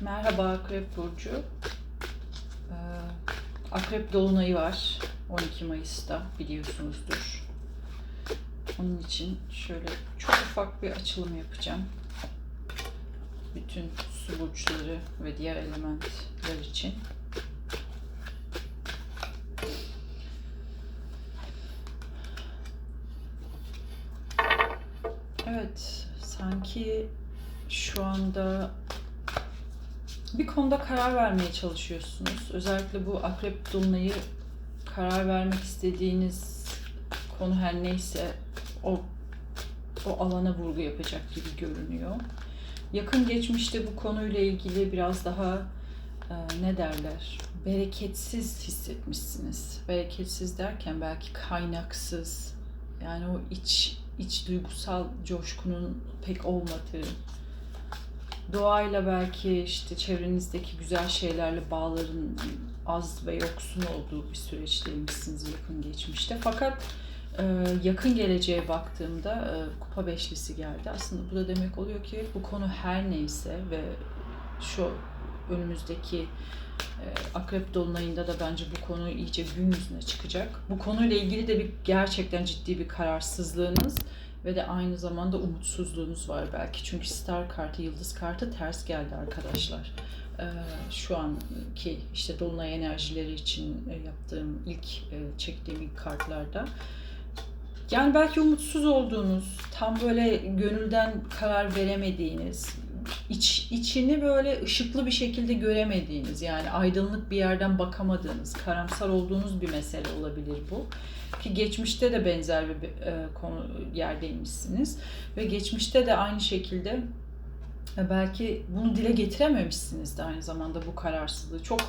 Merhaba Akrep Burcu. Ee, Akrep Dolunay'ı var 12 Mayıs'ta biliyorsunuzdur. Onun için şöyle çok ufak bir açılım yapacağım. Bütün su burçları ve diğer elementler için. Evet, sanki şu anda bir konuda karar vermeye çalışıyorsunuz. Özellikle bu akrep dolunayı karar vermek istediğiniz konu her neyse o o alana vurgu yapacak gibi görünüyor. Yakın geçmişte bu konuyla ilgili biraz daha e, ne derler? Bereketsiz hissetmişsiniz. Bereketsiz derken belki kaynaksız. Yani o iç iç duygusal coşkunun pek olmadığı doğayla belki işte çevrenizdeki güzel şeylerle bağların az ve yoksun olduğu bir süreçteymişsiniz yakın geçmişte. Fakat e, yakın geleceğe baktığımda e, kupa beşlisi geldi. Aslında bu da demek oluyor ki bu konu her neyse ve şu önümüzdeki e, Akrep Dolunay'ında da bence bu konu iyice gün yüzüne çıkacak. Bu konuyla ilgili de bir gerçekten ciddi bir kararsızlığınız ve de aynı zamanda umutsuzluğunuz var belki. Çünkü Star kartı, Yıldız kartı ters geldi arkadaşlar. Ee, şu anki işte Dolunay enerjileri için e, yaptığım ilk e, çektiğim ilk kartlarda. Yani belki umutsuz olduğunuz, tam böyle gönülden karar veremediğiniz, iç, içini böyle ışıklı bir şekilde göremediğiniz, yani aydınlık bir yerden bakamadığınız, karamsar olduğunuz bir mesele olabilir bu. Ki geçmişte de benzer bir e, konu yerdeymişsiniz ve geçmişte de aynı şekilde e, belki bunu dile getirememişsiniz de aynı zamanda bu kararsızlığı. Çok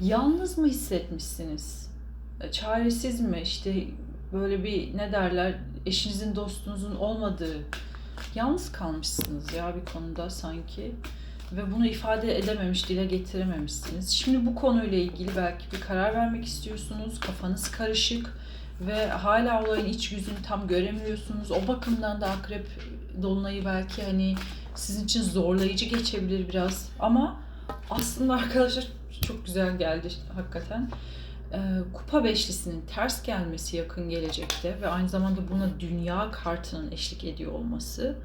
yalnız mı hissetmişsiniz? E, çaresiz mi? İşte böyle bir ne derler eşinizin dostunuzun olmadığı yalnız kalmışsınız ya bir konuda sanki ve bunu ifade edememiş, dile getirememişsiniz. Şimdi bu konuyla ilgili belki bir karar vermek istiyorsunuz, kafanız karışık ve hala olayın iç yüzünü tam göremiyorsunuz. O bakımdan da akrep dolunayı belki hani sizin için zorlayıcı geçebilir biraz ama aslında arkadaşlar çok güzel geldi hakikaten. Ee, Kupa beşlisinin ters gelmesi yakın gelecekte ve aynı zamanda buna dünya kartının eşlik ediyor olması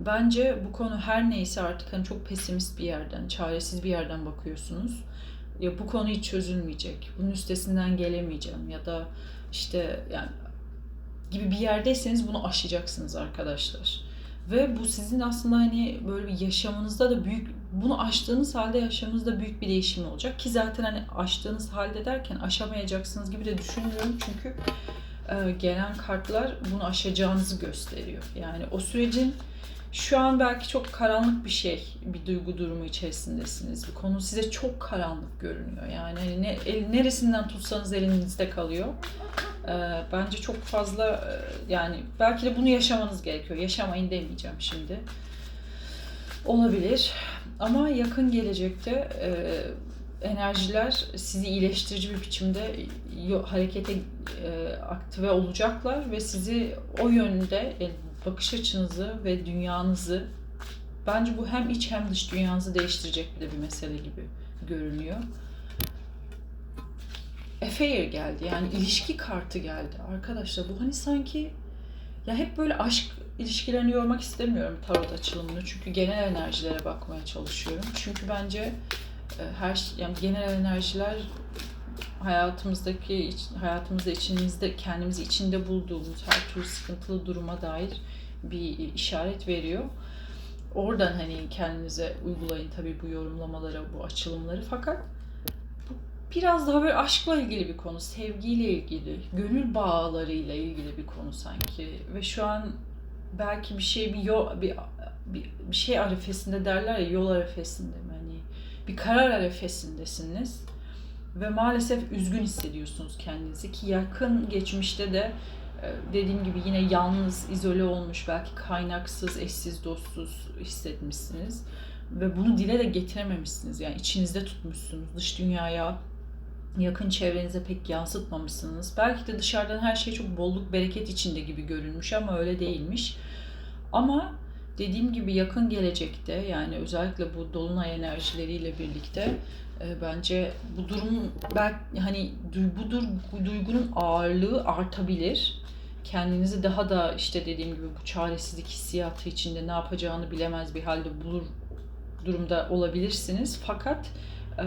bence bu konu her neyse artık hani çok pesimist bir yerden, çaresiz bir yerden bakıyorsunuz. Ya bu konu hiç çözülmeyecek. Bunun üstesinden gelemeyeceğim ya da işte yani gibi bir yerdeyseniz bunu aşacaksınız arkadaşlar. Ve bu sizin aslında hani böyle bir yaşamınızda da büyük bunu aştığınız halde yaşamınızda büyük bir değişim olacak ki zaten hani aştığınız halde derken aşamayacaksınız gibi de düşünmüyorum çünkü e, gelen kartlar bunu aşacağınızı gösteriyor. Yani o sürecin şu an belki çok karanlık bir şey, bir duygu durumu içerisindesiniz. Bir konu size çok karanlık görünüyor. Yani hani ne, el, neresinden tutsanız elinizde kalıyor. Ee, bence çok fazla e, yani belki de bunu yaşamanız gerekiyor. Yaşamayın demeyeceğim şimdi. Olabilir. Ama yakın gelecekte e, enerjiler sizi iyileştirici bir biçimde harekete e, aktive olacaklar ve sizi o yönde e, bakış açınızı ve dünyanızı bence bu hem iç hem dış dünyanızı değiştirecek bir de bir mesele gibi görünüyor. Affair geldi. Yani ilişki kartı geldi. Arkadaşlar bu hani sanki ya hep böyle aşk ilişkilerini yormak istemiyorum tarot açılımını. Çünkü genel enerjilere bakmaya çalışıyorum. Çünkü bence e, her şey- yani genel enerjiler hayatımızdaki hayatımızda içimizde kendimizi içinde bulduğumuz her türlü sıkıntılı duruma dair bir işaret veriyor. Oradan hani kendinize uygulayın tabii bu yorumlamalara, bu açılımları. Fakat biraz daha böyle aşkla ilgili bir konu, sevgiyle ilgili, gönül bağlarıyla ilgili bir konu sanki ve şu an belki bir şey bir yol bir, bir, bir şey arifesinde derler ya yol arifesinde mi hani bir karar arifesindesiniz ve maalesef üzgün hissediyorsunuz kendinizi ki yakın geçmişte de e, dediğim gibi yine yalnız, izole olmuş, belki kaynaksız, eşsiz, dostsuz hissetmişsiniz. Ve bunu dile de getirememişsiniz. Yani içinizde tutmuşsunuz. Dış dünyaya, yakın çevrenize pek yansıtmamışsınız. Belki de dışarıdan her şey çok bolluk, bereket içinde gibi görünmüş ama öyle değilmiş. Ama dediğim gibi yakın gelecekte yani özellikle bu dolunay enerjileriyle birlikte e, bence bu durum belki hani bu, dur- bu duygunun ağırlığı artabilir. Kendinizi daha da işte dediğim gibi bu çaresizlik hissiyatı içinde ne yapacağını bilemez bir halde bulur durumda olabilirsiniz. Fakat e,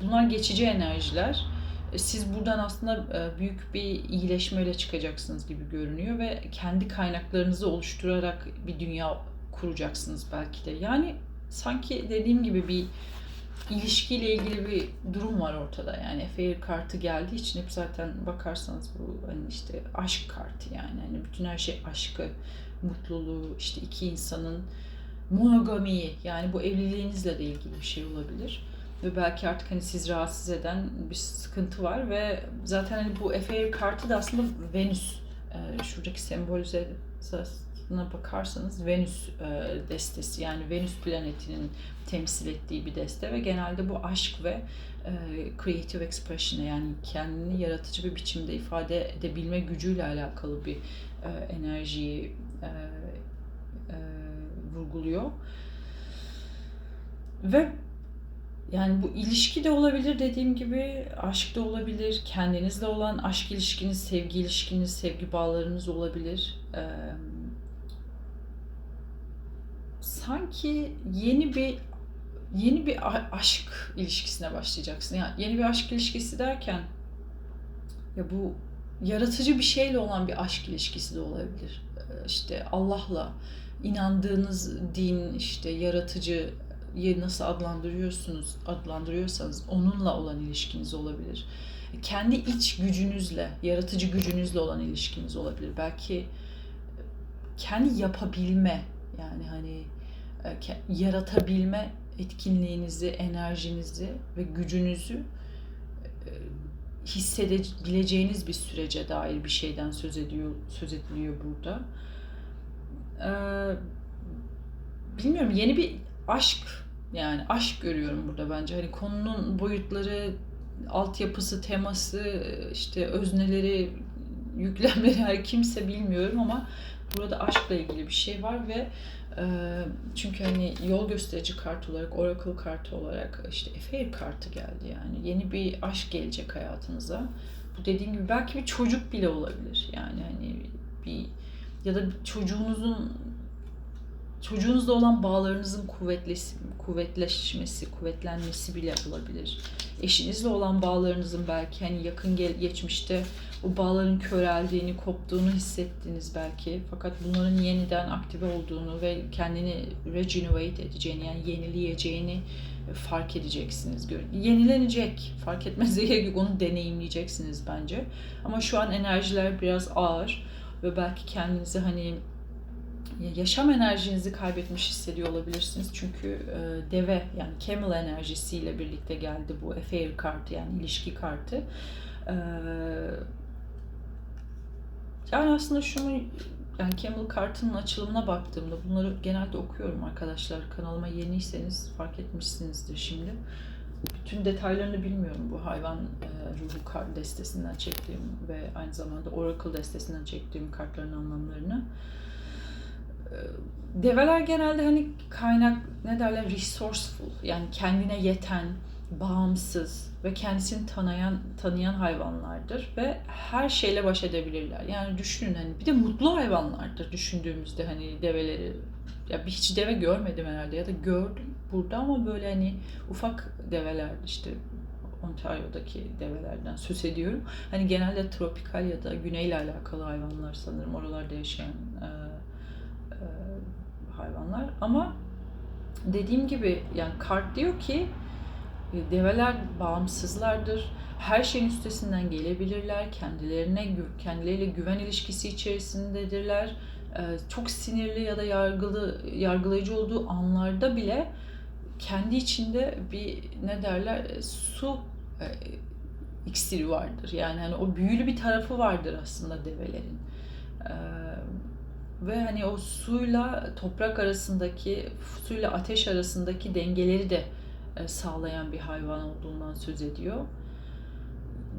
bunlar geçici enerjiler. E, Siz buradan aslında e, büyük bir iyileşmeyle çıkacaksınız gibi görünüyor ve kendi kaynaklarınızı oluşturarak bir dünya kuracaksınız belki de. Yani sanki dediğim gibi bir ilişkiyle ilgili bir durum var ortada. Yani Fair kartı geldiği için hep zaten bakarsanız bu hani işte aşk kartı yani. Hani bütün her şey aşkı, mutluluğu, işte iki insanın monogamiyi yani bu evliliğinizle de ilgili bir şey olabilir. Ve belki artık hani siz rahatsız eden bir sıkıntı var ve zaten hani bu Affair kartı da aslında Venüs. Ee, şuradaki sembolizasyona bakarsanız Venüs e, destesi yani Venüs planetinin temsil ettiği bir deste ve genelde bu aşk ve e, creative expression yani kendini yaratıcı bir biçimde ifade edebilme gücüyle alakalı bir e, enerjiyi e, e, vurguluyor. Ve yani bu ilişki de olabilir dediğim gibi, aşk da olabilir, kendinizle olan aşk ilişkiniz, sevgi ilişkiniz, sevgi bağlarınız olabilir. Ee, sanki yeni bir yeni bir aşk ilişkisine başlayacaksın. Yani yeni bir aşk ilişkisi derken ya bu yaratıcı bir şeyle olan bir aşk ilişkisi de olabilir. İşte Allah'la inandığınız din işte yaratıcı nasıl adlandırıyorsunuz, adlandırıyorsanız onunla olan ilişkiniz olabilir. Kendi iç gücünüzle, yaratıcı gücünüzle olan ilişkiniz olabilir. Belki kendi yapabilme yani hani e, yaratabilme etkinliğinizi, enerjinizi ve gücünüzü e, hissedebileceğiniz bir sürece dair bir şeyden söz ediyor söz ediliyor burada. Ee, bilmiyorum yeni bir aşk yani aşk görüyorum burada bence. Hani konunun boyutları, altyapısı, teması, işte özneleri, yüklemleri her kimse bilmiyorum ama burada aşkla ilgili bir şey var ve e, çünkü hani yol gösterici kart olarak, oracle kartı olarak işte Efeir kartı geldi yani. Yeni bir aşk gelecek hayatınıza. Bu dediğim gibi belki bir çocuk bile olabilir. Yani hani bir ya da çocuğunuzun çocuğunuzla olan bağlarınızın kuvvetlesi, kuvvetleşmesi, kuvvetlenmesi bile olabilir. Eşinizle olan bağlarınızın belki hani yakın gel- geçmişte o bağların köreldiğini, koptuğunu hissettiniz belki. Fakat bunların yeniden aktive olduğunu ve kendini regenerate edeceğini yani yenileyeceğini fark edeceksiniz. Yenilenecek. Fark etmez gerek yok. Onu deneyimleyeceksiniz bence. Ama şu an enerjiler biraz ağır ve belki kendinizi hani yaşam enerjinizi kaybetmiş hissediyor olabilirsiniz. Çünkü e, deve yani camel enerjisiyle birlikte geldi bu affair kartı yani ilişki kartı. E, yani aslında şunu yani camel kartının açılımına baktığımda bunları genelde okuyorum arkadaşlar. Kanalıma yeniyseniz fark etmişsinizdir şimdi. Bütün detaylarını bilmiyorum bu hayvan e, ruhu kart destesinden çektiğim ve aynı zamanda oracle destesinden çektiğim kartların anlamlarını. Develer genelde hani kaynak ne derler resourceful yani kendine yeten, bağımsız ve kendisini tanıyan tanıyan hayvanlardır ve her şeyle baş edebilirler. Yani düşünün hani bir de mutlu hayvanlardır düşündüğümüzde hani develeri ya hiç deve görmedim herhalde ya da gördüm burada ama böyle hani ufak develer işte Ontario'daki develerden söz ediyorum. Hani genelde tropikal ya da güneyle alakalı hayvanlar sanırım oralarda yaşayan e, hayvanlar ama dediğim gibi yani kart diyor ki e, develer bağımsızlardır. Her şeyin üstesinden gelebilirler. Kendilerine kendileriyle güven ilişkisi içerisindedirler. E, çok sinirli ya da yargılı yargılayıcı olduğu anlarda bile kendi içinde bir ne derler e, su e, iksiri vardır. Yani hani o büyülü bir tarafı vardır aslında develerin. E, ve hani o suyla toprak arasındaki, suyla ateş arasındaki dengeleri de e, sağlayan bir hayvan olduğundan söz ediyor.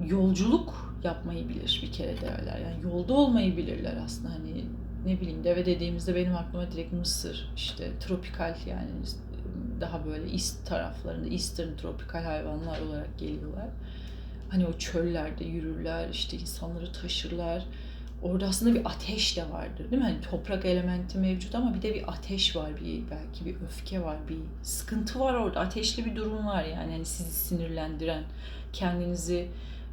Yolculuk yapmayı bilir bir kere derler. Yani yolda olmayı bilirler aslında hani ne bileyim deve dediğimizde benim aklıma direkt Mısır işte tropikal yani daha böyle east taraflarında eastern tropikal hayvanlar olarak geliyorlar. Hani o çöllerde yürürler işte insanları taşırlar. Orada aslında bir ateş de vardır değil mi? Hani toprak elementi mevcut ama bir de bir ateş var, bir belki bir öfke var, bir sıkıntı var orada. Ateşli bir durum var yani hani sizi sinirlendiren, kendinizi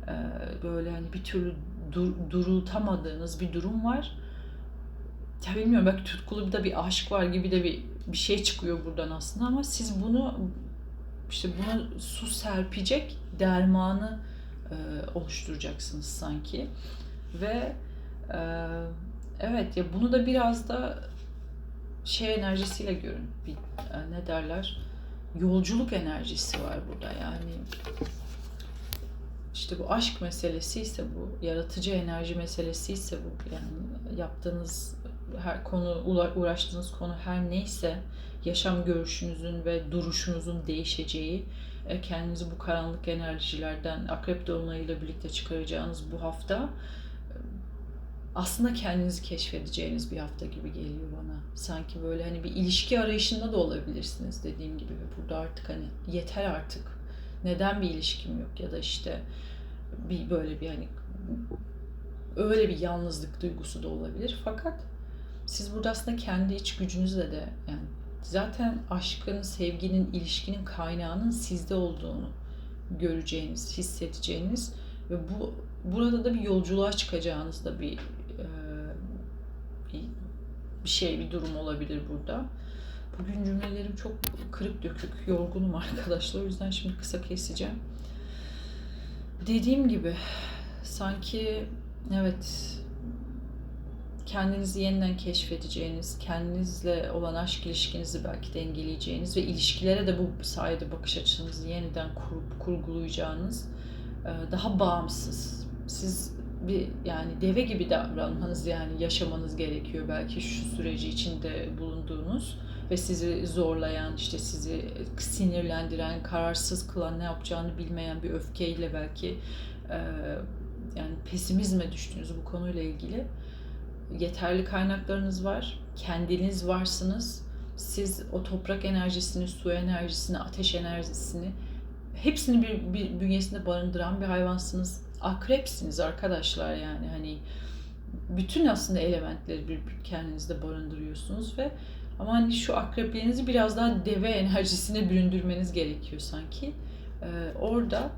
e, böyle hani bir türlü dur, durultamadığınız bir durum var. Ya bilmiyorum belki tutkulu bir de bir aşk var gibi de bir bir şey çıkıyor buradan aslında ama siz bunu işte buna su serpecek dermanı e, oluşturacaksınız sanki ve evet ya bunu da biraz da şey enerjisiyle görün. Bir e, ne derler? Yolculuk enerjisi var burada. Yani işte bu aşk meselesi ise bu, yaratıcı enerji meselesi ise bu, yani yaptığınız her konu, uğraştığınız konu her neyse, yaşam görüşünüzün ve duruşunuzun değişeceği, e, kendinizi bu karanlık enerjilerden akrep dolunayıyla birlikte çıkaracağınız bu hafta aslında kendinizi keşfedeceğiniz bir hafta gibi geliyor bana. Sanki böyle hani bir ilişki arayışında da olabilirsiniz dediğim gibi ve burada artık hani yeter artık. Neden bir ilişkim yok ya da işte bir böyle bir hani öyle bir yalnızlık duygusu da olabilir. Fakat siz burada aslında kendi iç gücünüzle de yani zaten aşkın, sevginin, ilişkinin kaynağının sizde olduğunu göreceğiniz, hissedeceğiniz ve bu burada da bir yolculuğa çıkacağınız da bir, bir şey, bir durum olabilir burada. Bugün cümlelerim çok kırık dökük, yorgunum arkadaşlar. O yüzden şimdi kısa keseceğim. Dediğim gibi sanki evet kendinizi yeniden keşfedeceğiniz, kendinizle olan aşk ilişkinizi belki dengeleyeceğiniz ve ilişkilere de bu sayede bakış açınızı yeniden kurup kurgulayacağınız daha bağımsız. Siz bir yani deve gibi davranmanız yani yaşamanız gerekiyor belki şu süreci içinde bulunduğunuz ve sizi zorlayan, işte sizi sinirlendiren, kararsız kılan, ne yapacağını bilmeyen bir öfkeyle belki e, yani pesimizme düştüğünüz bu konuyla ilgili yeterli kaynaklarınız var, kendiniz varsınız. Siz o toprak enerjisini, su enerjisini, ateş enerjisini hepsini bir, bir bünyesinde barındıran bir hayvansınız. Akrepsiniz arkadaşlar yani hani bütün aslında elementleri bir kendinizde barındırıyorsunuz ve ama hani şu akrepliğinizi biraz daha deve enerjisine büründürmeniz gerekiyor sanki. Ee, orada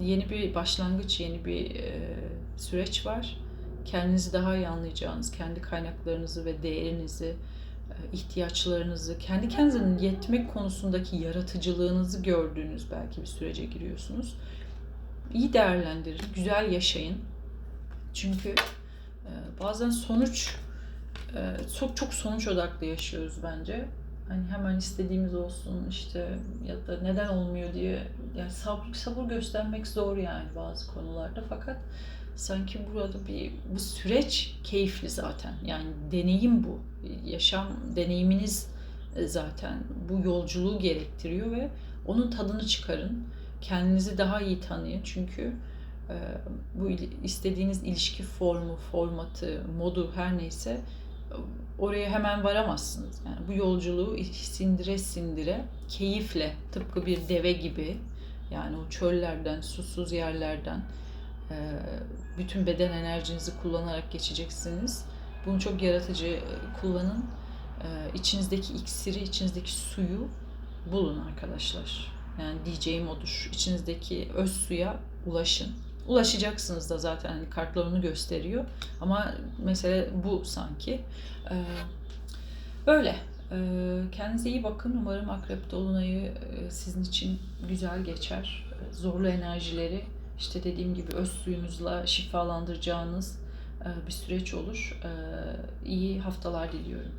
yeni bir başlangıç, yeni bir e, süreç var. Kendinizi daha iyi anlayacağınız, kendi kaynaklarınızı ve değerinizi, e, ihtiyaçlarınızı, kendi kendinize yetmek konusundaki yaratıcılığınızı gördüğünüz belki bir sürece giriyorsunuz. İyi değerlendirin, güzel yaşayın. Çünkü e, bazen sonuç ee, çok çok sonuç odaklı yaşıyoruz bence. Hani hemen istediğimiz olsun işte ya da neden olmuyor diye yani sabır, sabır göstermek zor yani bazı konularda fakat sanki burada bir bu süreç keyifli zaten. Yani deneyim bu. Yaşam deneyiminiz zaten bu yolculuğu gerektiriyor ve onun tadını çıkarın. Kendinizi daha iyi tanıyın çünkü e, bu istediğiniz ilişki formu, formatı, modu her neyse oraya hemen varamazsınız. Yani bu yolculuğu sindire sindire, keyifle, tıpkı bir deve gibi yani o çöllerden, susuz yerlerden bütün beden enerjinizi kullanarak geçeceksiniz. Bunu çok yaratıcı kullanın. İçinizdeki iksiri, içinizdeki suyu bulun arkadaşlar. Yani diyeceğim odur. İçinizdeki öz suya ulaşın ulaşacaksınız da zaten hani kartlar onu gösteriyor. Ama mesele bu sanki. Ee, böyle. Ee, kendinize iyi bakın. Umarım Akrep Dolunay'ı e, sizin için güzel geçer. Zorlu enerjileri işte dediğim gibi öz suyunuzla şifalandıracağınız e, bir süreç olur. Ee, iyi haftalar diliyorum.